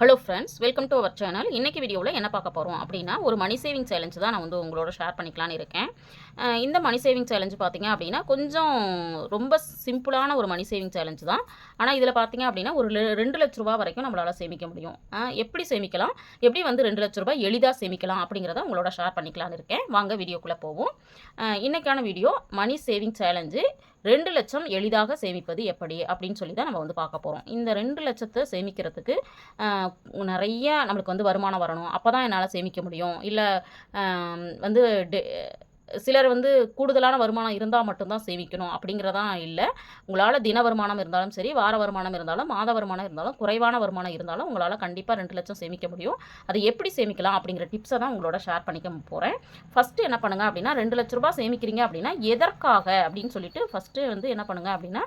Hello friends welcome to our channel இன்றைக்கி வீடியோவில் என்ன பார்க்க போகிறோம் அப்படின்னா ஒரு மணி சேவிங் சேலஞ்சு தான் நான் வந்து உங்களோட ஷேர் பண்ணிக்கலான்னு இருக்கேன். இந்த மணி சேவிங் சேலஞ்சு பார்த்தீங்க அப்படின்னா கொஞ்சம் ரொம்ப சிம்பிளான ஒரு மணி சேவிங் சேலஞ்சு தான். ஆனால் இதில் பார்த்தீங்க அப்படின்னா ஒரு ரெண்டு லட்ச ரூபா வரைக்கும் நம்மளால் சேமிக்க முடியும். எப்படி சேமிக்கலாம்? எப்படி வந்து ரெண்டு லட்ச ரூபாய் எளிதாக சேமிக்கலாம் அப்படிங்கிறத உங்களோட ஷேர் பண்ணிக்கலான்னு இருக்கேன். வாங்க வீடியோக்குள்ளே போவோம். இன்றைக்கான வீடியோ மணி சேவிங் சேலஞ்சு ரெண்டு லட்சம் எளிதாக சேமிப்பது எப்படி அப்படின்னு சொல்லி தான் நம்ம வந்து பார்க்க போகிறோம் இந்த ரெண்டு லட்சத்தை சேமிக்கிறதுக்கு நிறைய நம்மளுக்கு வந்து வருமானம் வரணும். அப்போ தான் என்னால் சேமிக்க முடியும். இல்லை வந்து டெ- சிலர் வந்து கூடுதலான வருமானம் இருந்தால் மட்டும்தான் சேமிக்கணும் அப்படிங்கிறதான் இல்லை. உங்களால் தின வருமானம் இருந்தாலும் சரி வார வருமானம் இருந்தாலும் மாத வருமானம் இருந்தாலும் குறைவான வருமானம் இருந்தாலும் உங்களால் கண்டிப்பாக ரெண்டு லட்சம் சேமிக்க முடியும். அதை எப்படி சேமிக்கலாம் அப்படிங்கிற டிப்ஸை தான் உங்களோட ஷேர் பண்ணிக்க போகிறேன் ஃபஸ்ட்டு என்ன பண்ணுங்கள் அப்படின்னா ரெண்டு லட்ச ரூபாய் சேமிக்கிறீங்க அப்படின்னா எதற்காக அப்படின்னு சொல்லிட்டு ஃபஸ்ட்டு வந்து என்ன பண்ணுங்கள் அப்படின்னா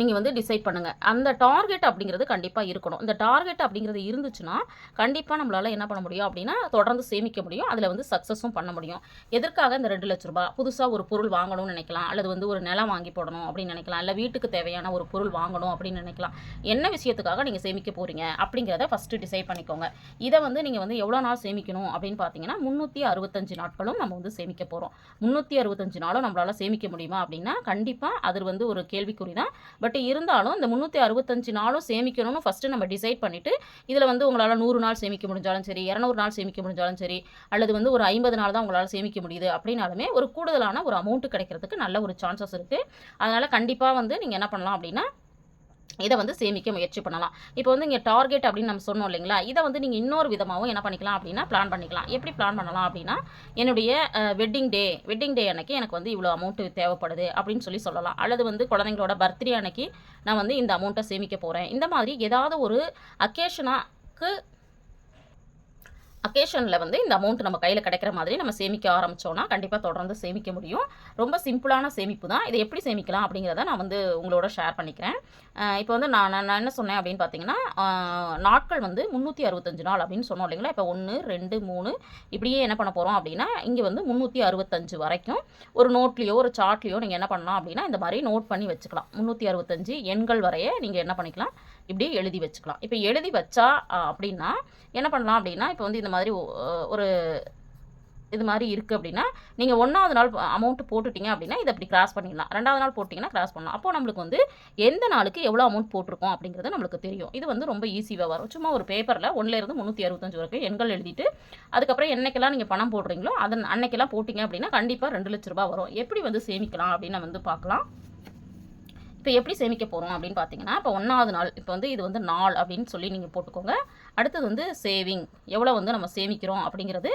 நீங்கள் வந்து டிசைட் பண்ணுங்கள் அந்த டார்கெட் அப்படிங்கிறது கண்டிப்பாக இருக்கணும். இந்த டார்கெட் அப்படிங்கிறது இருந்துச்சுன்னா கண்டிப்பாக நம்மளால் என்ன பண்ண முடியும் அப்படின்னா தொடர்ந்து சேமிக்க முடியும். அதில் வந்து சக்ஸஸும் பண்ண முடியும். எதற்காக இந்த ரெண்டு லட்ச ரூபாய்? புதுசாக ஒரு பொருள் வாங்கணும்னு நினைக்கலாம். அல்லது வந்து ஒரு நிலம் வாங்கி போடணும் அப்படின்னு நினைக்கலாம். இல்லை வீட்டுக்கு தேவையான ஒரு பொருள் வாங்கணும் அப்படின்னு நினைக்கலாம். என்ன விஷயத்துக்காக நீங்கள் சேமிக்க போகிறீங்க அப்படிங்கிறத ஃபஸ்ட்டு டிசைட் பண்ணிக்கோங்க. இதை வந்து நீங்கள் வந்து எவ்வளோ நாள் சேமிக்கணும் அப்படின்னு பார்த்தீங்கன்னா முந்நூற்றி அறுபத்தஞ்சு நாட்களும் நம்ம வந்து சேமிக்க போகிறோம் முந்நூற்றி அறுபத்தஞ்சு நாளும் நம்மளால் சேமிக்க முடியுமா அப்படின்னா கண்டிப்பாக அது வந்து ஒரு கேள்விக்குறி தான் பட் இருந்தாலும் இந்த முந்நூற்றி அறுபத்தஞ்சு நாளும் சேமிக்கணும்னு ஃபஸ்ட்டு நம்ம டிசைட் பண்ணிவிட்டு இதில் வந்து உங்களால் நூறு நாள் சேமிக்க முடிஞ்சாலும் சரி இரநூறு நாள் சேமிக்க முடிஞ்சாலும் சரி அல்லது வந்து ஒரு ஐம்பது நாள் தான் உங்களால் சேமிக்க முடியுது அப்படின்னாலுமே ஒரு கூடுதலான ஒரு அமௌண்ட் கிடைக்கிறதுக்கு நல்ல ஒரு சான்சஸ் இருக்குது அதனால் கண்டிப்பாக வந்து நீங்கள் என்ன பண்ணலாம் அப்படின்னா இதை வந்து சேமிக்க முயற்சி பண்ணலாம். இப்போ வந்து இங்கே டார்கெட் அப்படின்னு நம்ம சொன்னோம் இல்லைங்களா? இதை வந்து நீங்கள் இன்னொரு விதமாகவும் என்ன பண்ணிக்கலாம் அப்படின்னா பிளான் பண்ணிக்கலாம். எப்படி பிளான் பண்ணலாம் அப்படின்னா என்னுடைய வெட்டிங் டே வெட்டிங் டே அன்னைக்கு எனக்கு வந்து இவ்வளோ அமௌண்ட்டு தேவைப்படுது அப்படின்னு சொல்லி சொல்லலாம். அல்லது வந்து குழந்தைங்களோட பர்த்டே அன்னைக்கு நான் வந்து இந்த அமௌண்ட்டை சேமிக்க போகிறேன் இந்த மாதிரி ஏதாவது ஒரு அக்கேஷனாக்கு அக்கேஷனில் வந்து இந்த அமௌண்ட் நம்ம கையில் கிடைக்கிற மாதிரி நம்ம சேமிக்க ஆரம்பித்தோன்னா கண்டிப்பாக தொடர்ந்து சேமிக்க முடியும். ரொம்ப சிம்பிளான சேமிப்பு தான். இதை எப்படி சேமிக்கலாம் அப்படிங்கிறத நான் வந்து உங்களோட ஷேர் பண்ணிக்கிறேன். இப்போ வந்து நான் நான் என்ன சொன்னேன் அப்படின்னு பார்த்தீங்கன்னா நாட்கள் வந்து முந்நூற்றி அறுபத்தஞ்சு நாள் அப்படின்னு சொன்னோம் இல்லைங்களா? இப்போ ஒன்று ரெண்டு மூணு இப்படியே என்ன பண்ண போகிறோம் அப்படின்னா இங்கே வந்து முந்நூற்றி அறுபத்தஞ்சு வரைக்கும் ஒரு நோட்லேயோ ஒரு சார்ட்லேயோ நீங்கள் என்ன பண்ணலாம் அப்படின்னா இந்த மாதிரி நோட் பண்ணி வச்சுக்கலாம். முந்நூற்றி அறுபத்தஞ்சு எண்கள் வரைய நீங்கள் என்ன பண்ணிக்கலாம்? இப்படி எழுதி வச்சுக்கலாம். இப்போ எழுதி வச்சா அப்படின்னா என்ன பண்ணலாம் அப்படின்னா இப்போ வந்து இந்த மாதிரி ஒரு இது மாதிரி இருக்குது அப்படின்னா நீங்கள் ஒன்றாவது நாள் அமௌண்ட்டு போட்டுட்டீங்க அப்படின்னா இதை அப்படி கிராஸ் பண்ணிடலாம். ரெண்டாவது நாள் போட்டிங்கன்னா கிராஸ் பண்ணலாம். அப்போ நம்மளுக்கு வந்து எந்த நாளுக்கு எவ்வளோ அமௌண்ட் போட்டிருக்கோம் அப்படிங்கிறது நம்மளுக்கு தெரியும். இது வந்து ரொம்ப ஈஸியாக வரும். சும்மா ஒரு பேப்பரில் ஒன்றுலேருந்து முந்நூற்றி அறுபத்தஞ்சு வரைக்கும் எண்கள் எழுதிட்டு அதுக்கப்புறம் என்னைக்கெல்லாம் நீங்கள் பணம் போடுறீங்களோ அதன் அன்னைக்கெல்லாம் போட்டிங்க அப்படின்னா கண்டிப்பாக ரெண்டு லட்ச ரூபா வரும். எப்படி வந்து சேமிக்கலாம் அப்படின்னு வந்து பார்க்கலாம். இப்போ எப்படி சேமிக்க போகிறோம் அப்படின்னு பார்த்தீங்கன்னா இப்போ ஒன்றாவது நாள் இப்போ வந்து இது வந்து நாள் அப்படின்னு சொல்லி நீங்கள் போட்டுக்கோங்க. அடுத்தது வந்து சேவிங் எவ்வளோ வந்து நம்ம சேமிக்கிறோம் அப்படிங்கிறது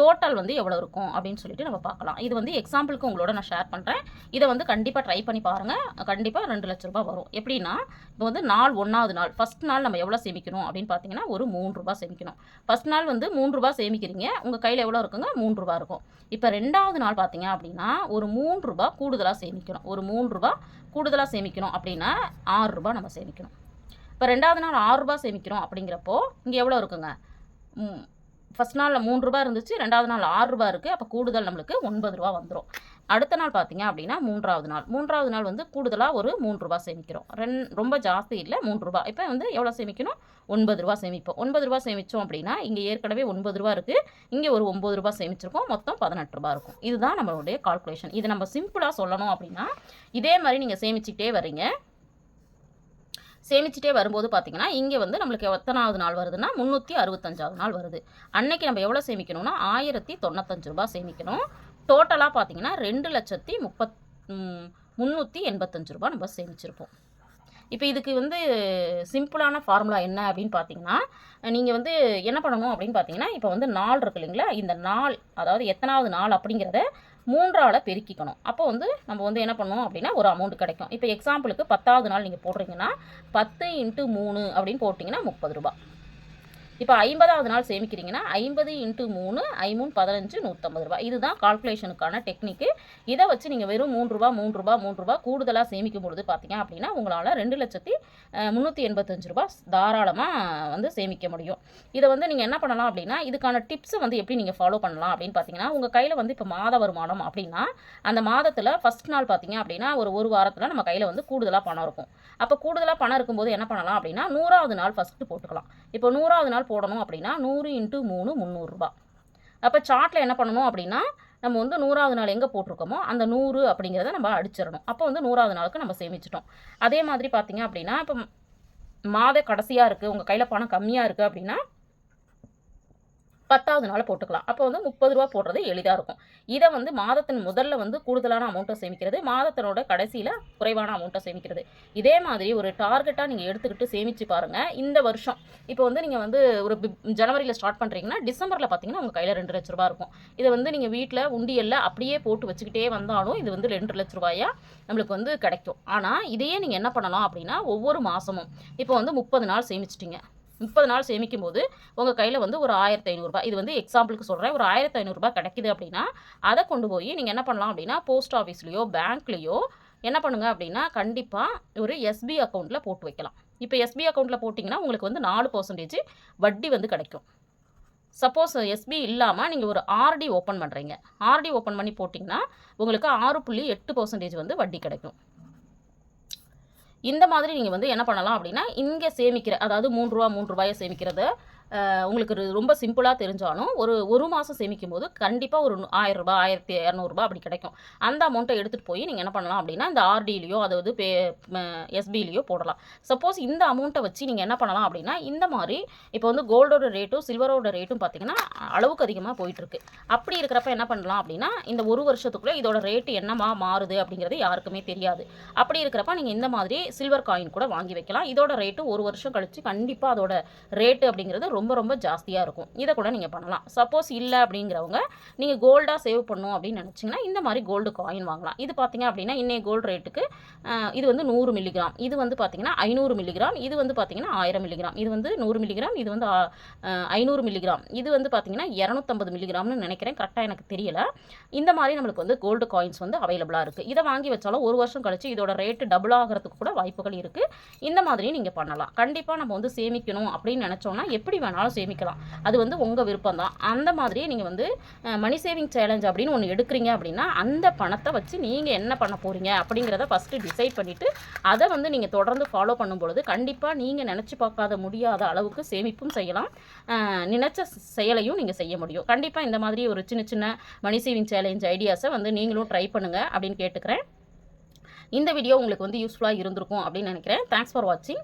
டோட்டல் வந்து எவ்வளோ இருக்கும் அப்படின்னு சொல்லிட்டு நம்ம பார்க்கலாம். இது வந்து எக்ஸாம்பிளுக்கு உங்களோட நான் ஷேர் பண்ணுறேன் இதை வந்து கண்டிப்பாக ட்ரை பண்ணி பாருங்கள் கண்டிப்பாக ரெண்டு லட்ச ரூபாய் வரும். எப்படின்னா இப்போ வந்து நாள் ஒன்றாவது நாள் ஃபஸ்ட் நாள் நம்ம எவ்வளோ சேமிக்கணும் அப்படின்னு பார்த்தீங்கன்னா ஒரு மூணு ரூபா சேமிக்கணும். ஃபஸ்ட் நாள் வந்து மூணு ரூபா சேமிக்கிறீங்க. உங்கள் கையில் எவ்வளோ இருக்குங்க? மூணு ரூபாய் இருக்கும். இப்போ ரெண்டாவது நாள் பார்த்தீங்க அப்படின்னா ஒரு மூணு ரூபா கூடுதலாக சேமிக்கணும். ஒரு மூணு ரூபா கூடுதலாக சேமிக்கணும் அப்படின்னா ஆறு ரூபாய் நம்ம சேமிக்கணும். இப்போ ரெண்டாவது நாள் ஆறு ரூபாய் சேமிக்கிறோம் அப்படிங்கிறப்போ இங்கே எவ்வளோ இருக்குங்க? ஃபஸ்ட் நாளில் மூணு ரூபாய் இருந்துச்சு ரெண்டாவது நாள் ஆறு ரூபாய் இருக்குது அப்போ கூடுதல் நம்மளுக்கு ஒன்பது ரூபா வந்துடும் அடுத்த நாள் பார்த்தீங்க அப்படின்னா மூன்றாவது நாள். மூன்றாவது நாள் வந்து கூடுதலாக ஒரு மூன்று ரூபா சேமிக்கிறோம். ரெண் ரொம்ப ஜாஸ்தி இல்லை மூன்று ரூபா இப்போ வந்து எவ்வளோ சேமிக்கணும்? ஒன்பது ரூபா சேமிப்போம். ஒன்பது ரூபா சேமித்தோம் அப்படின்னா இங்கே ஏற்கனவே ஒன்பது ரூபா இருக்குது இங்கே ஒரு ஒம்பது ரூபா சேமிச்சிருக்கோம். மொத்தம் பதினெட்டு ரூபா இருக்கும். இதுதான் நம்மளுடைய கால்குலேஷன் இது நம்ம சிம்பிளாக சொல்லணும் அப்படின்னா இதே மாதிரி நீங்கள் சேமிச்சுக்கிட்டே வரீங்க சேமிச்சுட்டே வரும்போது பார்த்தீங்கன்னா இங்கே வந்து நம்மளுக்கு எத்தனாவது நாள் வருதுன்னா முந்நூற்றி அறுபத்தஞ்சாவது நாள் வருது. அன்னைக்கு நம்ம எவ்வளோ சேமிக்கணும்னா ஆயிரத்தி தொண்ணூத்தஞ்சு ரூபா சேமிக்கணும். டோட்டலாக பார்த்தீங்கன்னா ரெண்டு லட்சத்தி முப்பத் முந்நூற்றி எண்பத்தஞ்சு ரூபாய் நம்ம சேமிச்சிருப்போம். இப்போ இதுக்கு வந்து சிம்பிளான ஃபார்முலா என்ன அப்படின்னு பார்த்தீங்கன்னா நீங்கள் வந்து என்ன பண்ணணும் அப்படின்னு பார்த்தீங்கன்னா இப்போ வந்து நாள் இருக்கு இல்லைங்களா? இந்த நாள் அதாவது எத்தனாவது நாள் அப்படிங்கிறத மூன்றால் பெருக்கிக்கணும். அப்போ வந்து நம்ம வந்து என்ன பண்ணுவோம் அப்படின்னா ஒரு அமௌண்ட் கிடைக்கும். இப்போ எக்ஸாம்பிளுக்கு பத்தாவது நாள் நீங்கள் போடுறீங்கன்னா பத்து இன்ட்டு மூணு அப்படின்னு போட்டிங்கன்னா முப்பது ரூபா இப்போ ஐம்பதாவது நாள் சேமிக்கிறீங்கன்னா ஐம்பது இன்ட்டு மூணு ஐமூணு பதினஞ்சு நூற்றம்பது ரூபா இதுதான் கால்குலேஷனுக்கான டெக்னிக்கு இதை வச்சு நீங்கள் வெறும் மூணு ரூபா மூணு ரூபா மூணு ரூபா கூடுதலாக சேமிக்கும் பொழுது பார்த்தீங்க அப்படின்னா உங்களால் ரெண்டு லட்சத்தி முந்நூற்றி எண்பத்தஞ்சு ரூபா தாராளமாக வந்து சேமிக்க முடியும். இதை வந்து நீங்கள் என்ன பண்ணலாம் அப்படின்னா இதுக்கான டிப்ஸை வந்து எப்படி நீங்கள் ஃபாலோ பண்ணலாம் அப்படின்னு பார்த்தீங்கன்னா உங்கள் கையில் வந்து இப்போ மாத வருமானம் அப்படின்னா அந்த மாதத்தில் ஃபஸ்ட் நாள் பார்த்தீங்க அப்படின்னா ஒரு ஒரு வாரத்தில் நம்ம கையில் வந்து கூடுதலாக பணம் இருக்கும். அப்போ கூடுதலாக பணம் இருக்கும்போது என்ன பண்ணலாம் அப்படின்னா நூறாவது நாள் ஃபஸ்ட்டு போட்டுக்கலாம். இப்போ நூறாவது நாள் போடணும் அப்படின்னா நூறு இன்ட்டு மூணு முந்நூறுரூபா அப்போ சார்ட்டில் என்ன பண்ணணும் அப்படின்னா நம்ம வந்து நூறாவது நாள் எங்கே போட்டிருக்கோமோ அந்த நூறு அப்படிங்கிறத நம்ம அடிச்சிடணும். அப்போ வந்து நூறாவது நாளுக்கு நம்ம சேமிச்சிட்டோம். அதே மாதிரி பார்த்தீங்க அப்படின்னா இப்போ மாத கடைசியாக இருக்குது உங்கள் கையில் பணம் கம்மியாக இருக்குது அப்படின்னா பத்தாவது நாள் போட்டுக்கலாம். அப்போ வந்து முப்பது ரூபா போடுறது எளிதாக இருக்கும். இதை வந்து மாதத்தின் முதல்ல வந்து கூடுதலான அமௌண்ட்டை சேமிக்கிறது மாதத்தினோட கடைசியில் குறைவான அமௌண்ட்டை சேமிக்கிறது. இதே மாதிரி ஒரு டார்கெட்டாக நீங்கள் எடுத்துக்கிட்டு சேமித்து பாருங்கள் இந்த வருஷம் இப்போ வந்து நீங்கள் வந்து ஒரு ஜனவரியில் ஸ்டார்ட் பண்ணுறீங்கன்னா டிசம்பரில் பார்த்தீங்கன்னா உங்கள் கையில் ரெண்டு லட்ச ரூபா இருக்கும். இதை வந்து நீங்கள் வீட்டில் உண்டியலில் அப்படியே போட்டு வச்சுக்கிட்டே வந்தாலும் இது வந்து ரெண்டு லட்ச ரூபாயா நம்மளுக்கு வந்து கிடைக்கும். ஆனால் இதையே நீங்கள் என்ன பண்ணலாம் அப்படின்னா ஒவ்வொரு மாதமும் இப்போ வந்து முப்பது நாள் சேமிச்சிட்டிங்க. முப்பது நாள் சேமிக்கும் போது உங்கள் கையில் வந்து ஒரு ஆயிரத்தி ஐநூறுரூபா இது வந்து எக்ஸாம்பிளுக்கு சொல்கிறேன் ஒரு ஆயிரத்தி ஐநூறுரூபா கிடைக்குது அப்படின்னா அதை கொண்டு போய் நீங்கள் என்ன பண்ணலாம் அப்படின்னா போஸ்ட் ஆஃபீஸ்லேயோ பேங்க்லேயோ என்ன பண்ணுங்கள் அப்படின்னா கண்டிப்பாக ஒரு எஸ்பி அக்கௌண்ட்டில் போட்டு வைக்கலாம். இப்போ எஸ்பி அக்கௌண்ட்டில் போட்டிங்கன்னா உங்களுக்கு வந்து நாலு பர்சன்டேஜ் வட்டி வந்து கிடைக்கும். சப்போஸ் எஸ்பி இல்லாமல் நீங்கள் ஒரு ஆர்டி ஓப்பன் பண்ணுறீங்க ஆர்டி ஓப்பன் பண்ணி போட்டிங்கன்னா உங்களுக்கு ஆறு புள்ளி எட்டு பர்சன்டேஜ் வந்து வட்டி கிடைக்கும். இந்த மாதிரி நீங்கள் வந்து என்ன பண்ணலாம் அப்படின்னா இங்கே சேமிக்கிற அதாவது மூன்று ரூபா மூன்று ரூபாயை சேமிக்கிறது. உங்களுக்கு ரொம்ப சிம்பிளாக தெரிஞ்சாலும் ஒரு ஒரு மாதம் சேமிக்கும் போது கண்டிப்பாக ஒரு ஆயிரரூபா ஆயிரத்தி இரநூறுபா அப்படி கிடைக்கும். அந்த அமௌண்ட்டை எடுத்துகிட்டு போய் நீங்கள் என்ன பண்ணலாம் அப்படின்னா இந்த ஆர்டிலையோ அதாவது பே எஸ்பிலையோ போடலாம். சப்போஸ் இந்த அமௌண்ட்டை வச்சு நீங்கள் என்ன பண்ணலாம் அப்படின்னா இந்த மாதிரி இப்போ வந்து கோல்டோட ரேட்டும் சில்வரோட ரேட்டும் பார்த்தீங்கன்னா அளவுக்கு அதிகமாக போயிட்டுருக்கு. அப்படி இருக்கிறப்ப என்ன பண்ணலாம் அப்படின்னா இந்த ஒரு வருஷத்துக்குள்ளே இதோட ரேட்டு என்னமா மாறுது அப்படிங்கிறது யாருக்குமே தெரியாது. அப்படி இருக்கிறப்ப நீங்கள் இந்த மாதிரி சில்வர் காயின் கூட வாங்கி வைக்கலாம். இதோட ரேட்டு ஒரு வருஷம் கழித்து கண்டிப்பாக அதோட ரேட்டு அப்படிங்கிறது ரொம்ப ரொம்ப ஜாஸ்தியாக இருக்கும். இதை கூட நீங்கள் பண்ணலாம். சப்போஸ் இல்லை அப்படிங்கிறவங்க நீங்கள் கோல்டாக சேவ் பண்ணும் அப்படின்னு நினச்சிங்கன்னா இந்த மாதிரி கோல்டு காயின் வாங்கலாம். இது பார்த்திங்க அப்படின்னா இன்னைய கோல்டு ரேட்டுக்கு இது வந்து நூறு மில்லிகிராம் இது வந்து பார்த்தீங்கன்னா ஐநூறு மில்லிகிராம் இது வந்து பார்த்திங்கன்னா ஆயிரம் மில்லிகிராம் இது வந்து நூறு மில்லிகிராம் இது வந்து ஐநூறு மில்லிகிராம் இது வந்து பார்த்தீங்கன்னா இரநூத்தம்பது மில்லிகிராம்னு நினைக்கிறேன். கரெக்டாக எனக்கு தெரியலை. இந்த மாதிரி நம்மளுக்கு வந்து கோல்டு காயின்ஸ் வந்து அவைலபிளாக இருக்குது இதை வாங்கி வச்சாலும் ஒரு வருஷம் கழிச்சு இதோட ரேட்டு டபுள் ஆகிறதுக்கு கூட வாய்ப்புகள் இருக்குது இந்த மாதிரி நீங்கள் பண்ணலாம். கண்டிப்பாக நம்ம வந்து சேமிக்கணும் அப்படின்னு நினச்சோம்னா எப்படி வேணாலும் சேமிக்கலாம். அது வந்து உங்கள் விருப்பம் தான் அந்த மாதிரியே நீங்கள் வந்து மணி சேவிங் சேலஞ்ச் அப்படின்னு ஒன்று எடுக்கிறீங்க அப்படின்னா அந்த பணத்தை வச்சு நீங்கள் என்ன பண்ண போகிறீங்க அப்படிங்கிறத ஃபஸ்ட்டு டிசைட் பண்ணிவிட்டு அதை வந்து நீங்கள் தொடர்ந்து ஃபாலோ பண்ணும்பொழுது கண்டிப்பாக நீங்கள் நினச்சி பார்க்காத முடியாத அளவுக்கு சேமிப்பும் செய்யலாம். நினச்ச நினைச்ச செயலையும் நீங்கள் செய்ய முடியும். கண்டிப்பாக இந்த மாதிரி ஒரு சின்ன சின்ன மணி சேவிங் சேலஞ்ச் ஐடியாஸை வந்து நீங்களும் ட்ரை பண்ணுங்கள் அப்படின்னு கேட்டுக்கிறேன். இந்த வீடியோ உங்களுக்கு வந்து யூஸ்ஃபுல்லாக இருந்திருக்கும் அப்படின்னு நினைக்கிறேன். தேங்க்ஸ் ஃபார் வாட்சிங்